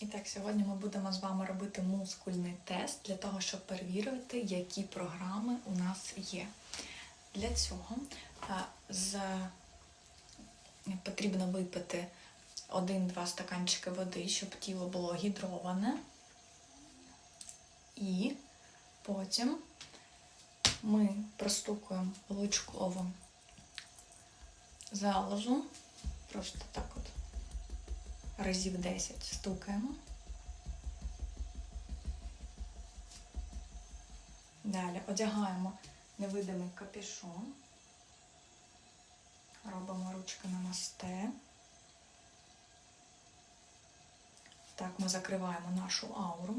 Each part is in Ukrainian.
І так, сьогодні ми будемо з вами робити мускульний тест для того, щоб перевірити, які програми у нас є. Для цього е, з... потрібно випити 1-2 стаканчики води, щоб тіло було гідроване. І потім ми простукуємо лучкову залозу, просто так от разів 10 стукаємо. Далі одягаємо невидимий капюшон, робимо ручки на мосте. Так, ми закриваємо нашу ауру.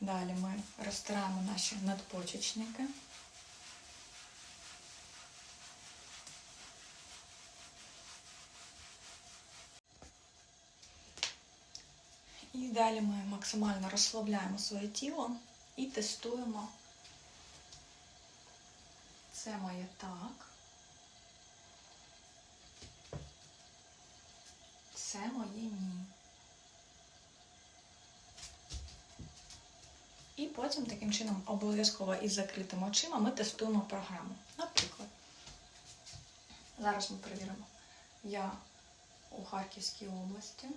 Далі ми розтираємо наші надпочечники. І далі ми максимально розслабляємо своє тіло і тестуємо. Це моє так. Це моє ні. І потім таким чином обов'язково із закритими очима ми тестуємо програму. Наприклад, зараз ми перевіримо. Я у Харківській області.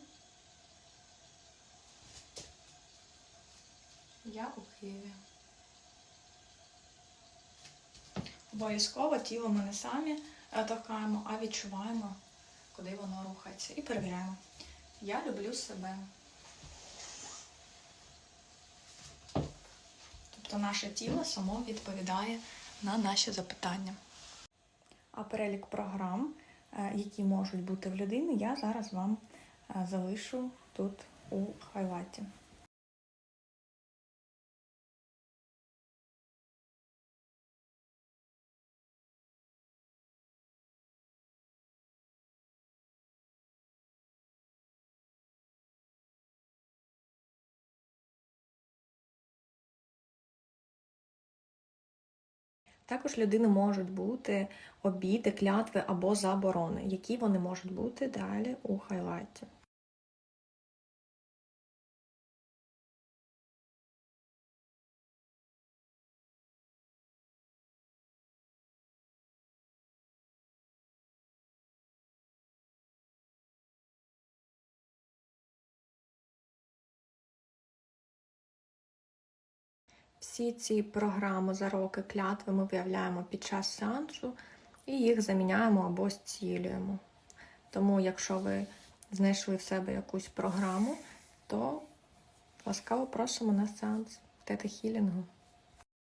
Я у Києві. Обов'язково тіло ми не самі торкаємо, а відчуваємо, куди воно рухається. І перевіряємо. Я люблю себе. Тобто наше тіло само відповідає на наші запитання. А перелік програм, е, які можуть бути в людини, я зараз вам е, залишу тут у хайлайті. Також людини можуть бути обіди, клятви або заборони, які вони можуть бути далі у хайлайті. Всі ці програми за роки клятви ми виявляємо під час сеансу і їх заміняємо або зцілюємо. Тому, якщо ви знайшли в себе якусь програму, то ласкаво просимо на сеанс тета-хілінгу.